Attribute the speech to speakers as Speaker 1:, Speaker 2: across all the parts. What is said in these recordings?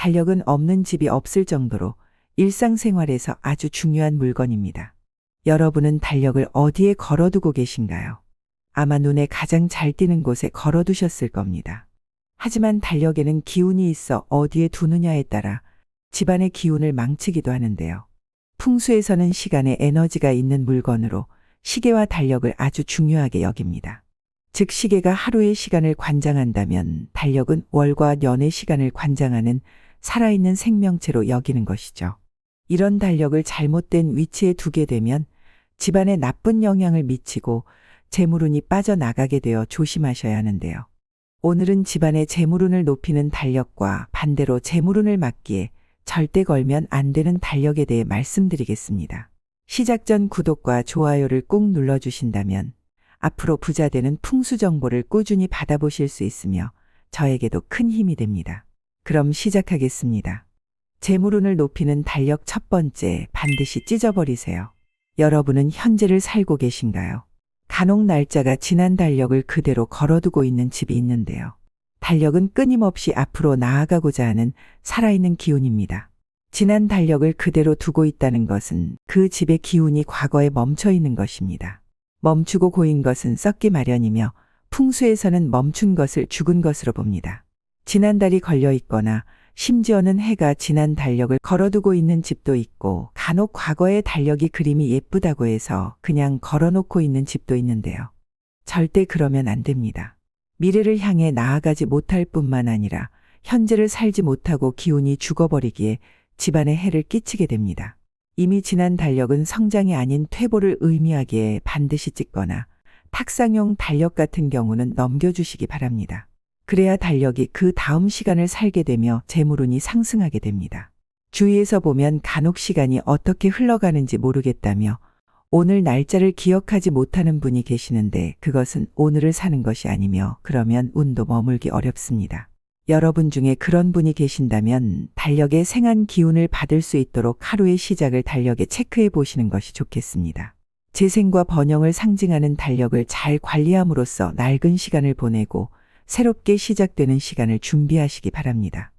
Speaker 1: 달력은 없는 집이 없을 정도로 일상생활에서 아주 중요한 물건입니다. 여러분은 달력을 어디에 걸어두고 계신가요? 아마 눈에 가장 잘 띄는 곳에 걸어두셨을 겁니다. 하지만 달력에는 기운이 있어 어디에 두느냐에 따라 집안의 기운을 망치기도 하는데요. 풍수에서는 시간에 에너지가 있는 물건으로 시계와 달력을 아주 중요하게 여깁니다. 즉 시계가 하루의 시간을 관장한다면 달력은 월과 년의 시간을 관장하는 살아있는 생명체로 여기는 것이죠. 이런 달력을 잘못된 위치에 두게 되면 집안에 나쁜 영향을 미치고 재물운이 빠져나가게 되어 조심하셔야 하는데요. 오늘은 집안의 재물운을 높이는 달력과 반대로 재물운을 막기에 절대 걸면 안 되는 달력에 대해 말씀드리겠습니다. 시작 전 구독과 좋아요를 꾹 눌러주신다면 앞으로 부자 되는 풍수 정보를 꾸준히 받아보실 수 있으며 저에게도 큰 힘이 됩니다. 그럼 시작하겠습니다. 재물운을 높이는 달력 첫 번째 반드시 찢어버리세요. 여러분은 현재를 살고 계신가요? 간혹 날짜가 지난 달력을 그대로 걸어두고 있는 집이 있는데요. 달력은 끊임없이 앞으로 나아가고자 하는 살아있는 기운입니다. 지난 달력을 그대로 두고 있다는 것은 그 집의 기운이 과거에 멈춰 있는 것입니다. 멈추고 고인 것은 썩기 마련이며 풍수에서는 멈춘 것을 죽은 것으로 봅니다. 지난 달이 걸려 있거나 심지어는 해가 지난 달력을 걸어두고 있는 집도 있고 간혹 과거의 달력이 그림이 예쁘다고 해서 그냥 걸어놓고 있는 집도 있는데요. 절대 그러면 안 됩니다. 미래를 향해 나아가지 못할 뿐만 아니라 현재를 살지 못하고 기운이 죽어버리기에 집안에 해를 끼치게 됩니다. 이미 지난 달력은 성장이 아닌 퇴보를 의미하기에 반드시 찍거나 탁상용 달력 같은 경우는 넘겨주시기 바랍니다. 그래야 달력이 그 다음 시간을 살게 되며 재물운이 상승하게 됩니다. 주위에서 보면 간혹 시간이 어떻게 흘러가는지 모르겠다며 오늘 날짜를 기억하지 못하는 분이 계시는데 그것은 오늘을 사는 것이 아니며 그러면 운도 머물기 어렵습니다. 여러분 중에 그런 분이 계신다면 달력의 생한 기운을 받을 수 있도록 하루의 시작을 달력에 체크해 보시는 것이 좋겠습니다. 재생과 번영을 상징하는 달력을 잘 관리함으로써 낡은 시간을 보내고 새롭게 시작되는 시간을 준비하시기 바랍니다.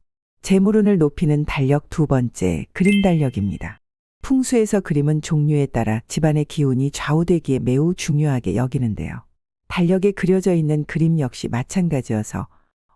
Speaker 1: 재물운을 높이는 달력 두 번째 그림 달력입니다. 풍수에서 그림은 종류에 따라 집안의 기운이 좌우되기에 매우 중요하게 여기는데요. 달력에 그려져 있는 그림 역시 마찬가지여서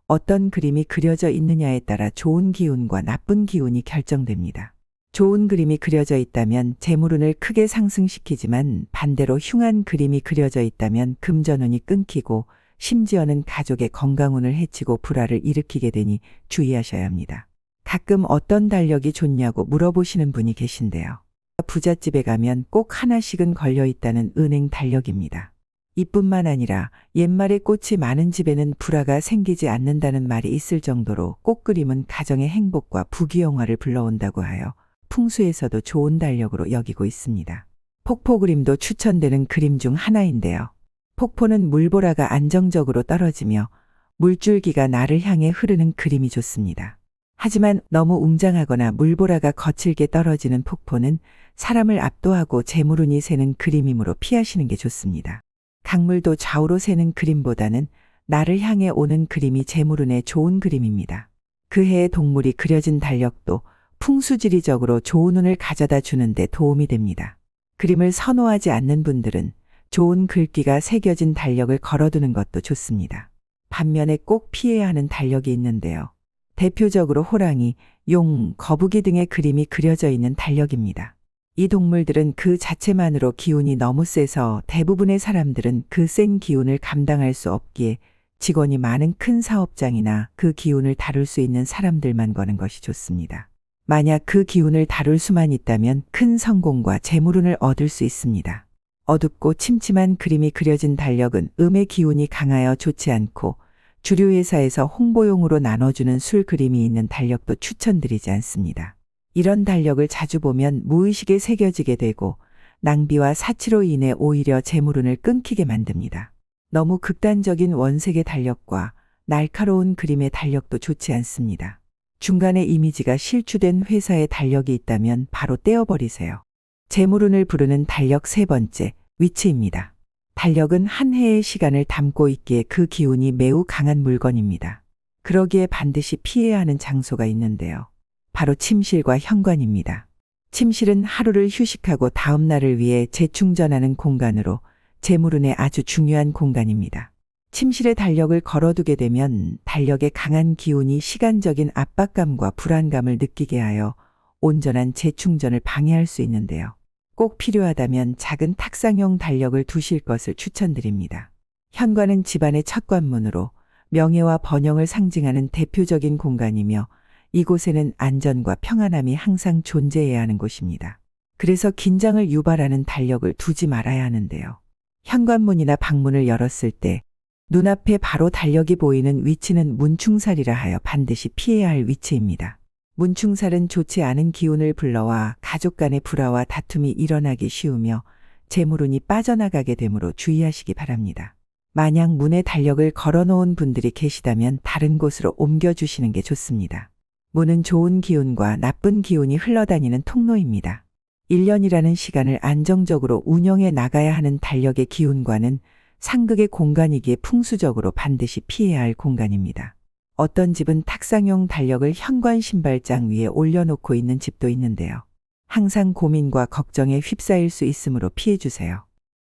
Speaker 1: 어떤 그림이 그려져 있느냐에 따라 좋은 기운과 나쁜 기운이 결정됩니다. 좋은 그림이 그려져 있다면 재물운을 크게 상승시키지만 반대로 흉한 그림이 그려져 있다면 금전운이 끊기고 심지어는 가족의 건강운을 해치고 불화를 일으키게 되니 주의하셔야 합니다. 가끔 어떤 달력이 좋냐고 물어보시는 분이 계신데요. 부잣집에 가면 꼭 하나씩은 걸려 있다는 은행 달력입니다. 이뿐만 아니라 옛말에 꽃이 많은 집에는 불화가 생기지 않는다는 말이 있을 정도로 꽃그림은 가정의 행복과 부귀영화를 불러온다고 하여 풍수에서도 좋은 달력으로 여기고 있습니다. 폭포 그림도 추천되는 그림 중 하나인데요. 폭포는 물보라가 안정적으로 떨어지며 물줄기가 나를 향해 흐르는 그림이 좋습니다. 하지만 너무 웅장하거나 물보라가 거칠게 떨어지는 폭포는 사람을 압도하고 재물운이 새는 그림이므로 피하시는 게 좋습니다. 강물도 좌우로 새는 그림보다는 나를 향해 오는 그림이 재물운에 좋은 그림입니다. 그 해의 동물이 그려진 달력도 풍수지리적으로 좋은 운을 가져다 주는데 도움이 됩니다. 그림을 선호하지 않는 분들은 좋은 글귀가 새겨진 달력을 걸어두는 것도 좋습니다. 반면에 꼭 피해야 하는 달력이 있는데요. 대표적으로 호랑이, 용, 거북이 등의 그림이 그려져 있는 달력입니다. 이 동물들은 그 자체만으로 기운이 너무 세서 대부분의 사람들은 그 센 기운을 감당할 수 없기에 직원이 많은 큰 사업장이나 그 기운을 다룰 수 있는 사람들만 거는 것이 좋습니다. 만약 그 기운을 다룰 수만 있다면 큰 성공과 재물운을 얻을 수 있습니다. 어둡고 침침한 그림이 그려진 달력은 음의 기운이 강하여 좋지 않고 주류 회사에서 홍보용으로 나눠주는 술 그림이 있는 달력도 추천드리지 않습니다. 이런 달력을 자주 보면 무의식에 새겨지게 되고 낭비와 사치로 인해 오히려 재물운을 끊기게 만듭니다. 너무 극단적인 원색의 달력과 날카로운 그림의 달력도 좋지 않습니다. 중간에 이미지가 실추된 회사의 달력이 있다면 바로 떼어버리세요. 재물운을 부르는 달력 세 번째, 위치입니다. 달력은 한 해의 시간을 담고 있기에 그 기운이 매우 강한 물건입니다. 그러기에 반드시 피해야 하는 장소가 있는데요. 바로 침실과 현관입니다. 침실은 하루를 휴식하고 다음 날을 위해 재충전하는 공간으로 재물운에 아주 중요한 공간입니다. 침실에 달력을 걸어두게 되면 달력의 강한 기운이 시간적인 압박감과 불안감을 느끼게 하여 온전한 재충전을 방해할 수 있는데요. 꼭 필요하다면 작은 탁상용 달력을 두실 것을 추천드립니다. 현관은 집안의 첫 관문으로 명예와 번영을 상징하는 대표적인 공간이며 이곳에는 안전과 평안함이 항상 존재해야 하는 곳입니다. 그래서 긴장을 유발하는 달력을 두지 말아야 하는데요. 현관문이나 방문을 열었을 때 눈앞에 바로 달력이 보이는 위치는 문충살이라 하여 반드시 피해야 할 위치입니다. 문충살은 좋지 않은 기운을 불러와 가족 간의 불화와 다툼이 일어나기 쉬우며 재물운이 빠져나가게 되므로 주의하시기 바랍니다. 만약 문에 달력을 걸어놓은 분들이 계시다면 다른 곳으로 옮겨주시는 게 좋습니다. 문은 좋은 기운과 나쁜 기운이 흘러다니는 통로입니다. 1년이라는 시간을 안정적으로 운영해 나가야 하는 달력의 기운과는 상극의 공간이기에 풍수적으로 반드시 피해야 할 공간입니다. 어떤 집은 탁상용 달력을 현관 신발장 위에 올려놓고 있는 집도 있는데요. 항상 고민과 걱정에 휩싸일 수 있으므로 피해주세요.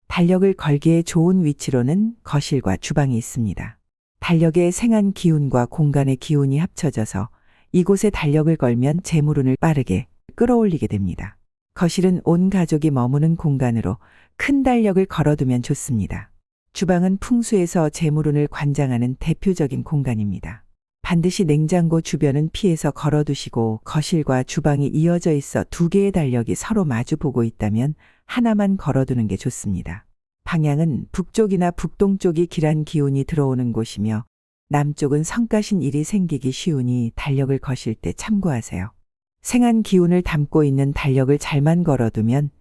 Speaker 1: 달력을 걸기에 좋은 위치로는 거실과 주방이 있습니다. 달력의 생한 기운과 공간의 기운이 합쳐져서 이곳에 달력을 걸면 재물운을 빠르게 끌어올리게 됩니다. 거실은 온 가족이 머무는 공간으로 큰 달력을 걸어두면 좋습니다. 주방은 풍수에서 재물운을 관장하는 대표적인 공간입니다. 반드시 냉장고 주변은 피해서 걸어두시고 거실과 주방이 이어져 있어 두 개의 달력이 서로 마주 보고 있다면 하나만 걸어두는 게 좋습니다. 방향은 북쪽이나 북동쪽이 길한 기운이 들어오는 곳이며 남쪽은 성가신 일이 생기기 쉬우니 달력을 거실 때 참고하세요. 생한 기운을 담고 있는 달력을 잘만 걸어두면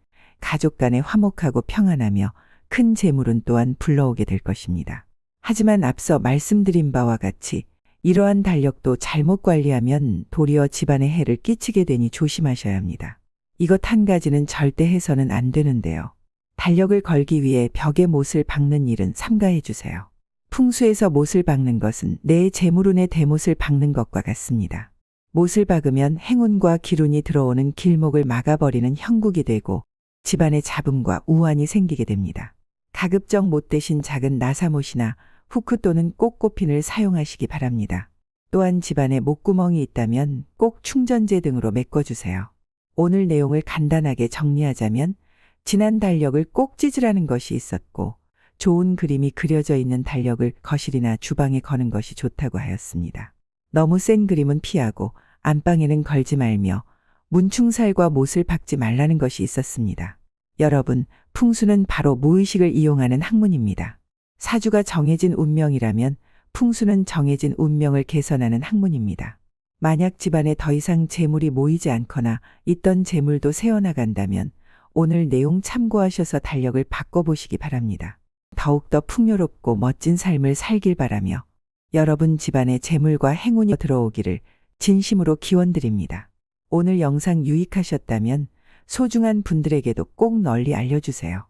Speaker 1: 가족 간에 화목하고 평안하며 큰 재물은 또한 불러오게 될 것입니다. 하지만 앞서 말씀드린 바와 같이 이러한 달력도 잘못 관리하면 도리어 집안에 해를 끼치게 되니 조심하셔야 합니다. 이것 한 가지는 절대 해서는 안 되는데요. 달력을 걸기 위해 벽에 못을 박는 일은 삼가해 주세요. 풍수에서 못을 박는 것은 내 재물운의 대못을 박는 것과 같습니다. 못을 박으면 행운과 기운이 들어오는 길목을 막아버리는 형국이 되고 집안에 잡음과 우환이 생기게 됩니다. 가급적 못 대신 작은 나사못이나 후크 또는 꽃꽃핀을 사용하시기 바랍니다. 또한 집안에 목구멍이 있다면 꼭 충전재 등으로 메꿔주세요. 오늘 내용을 간단하게 정리하자면 지난 달력을 꼭 찢으라는 것이 있었고 좋은 그림이 그려져 있는 달력을 거실이나 주방에 거는 것이 좋다고 하였습니다. 너무 센 그림은 피하고 안방에는 걸지 말며 문충살과 못을 박지 말라는 것이 있었습니다. 여러분, 풍수는 바로 무의식을 이용하는 학문입니다. 사주가 정해진 운명이라면 풍수는 정해진 운명을 개선하는 학문입니다. 만약 집안에 더 이상 재물이 모이지 않거나 있던 재물도 새어나간다면 오늘 내용 참고하셔서 달력을 바꿔보시기 바랍니다. 더욱더 풍요롭고 멋진 삶을 살길 바라며 여러분 집안에 재물과 행운이 들어오기를 진심으로 기원드립니다. 오늘 영상 유익하셨다면 소중한 분들에게도 꼭 널리 알려주세요.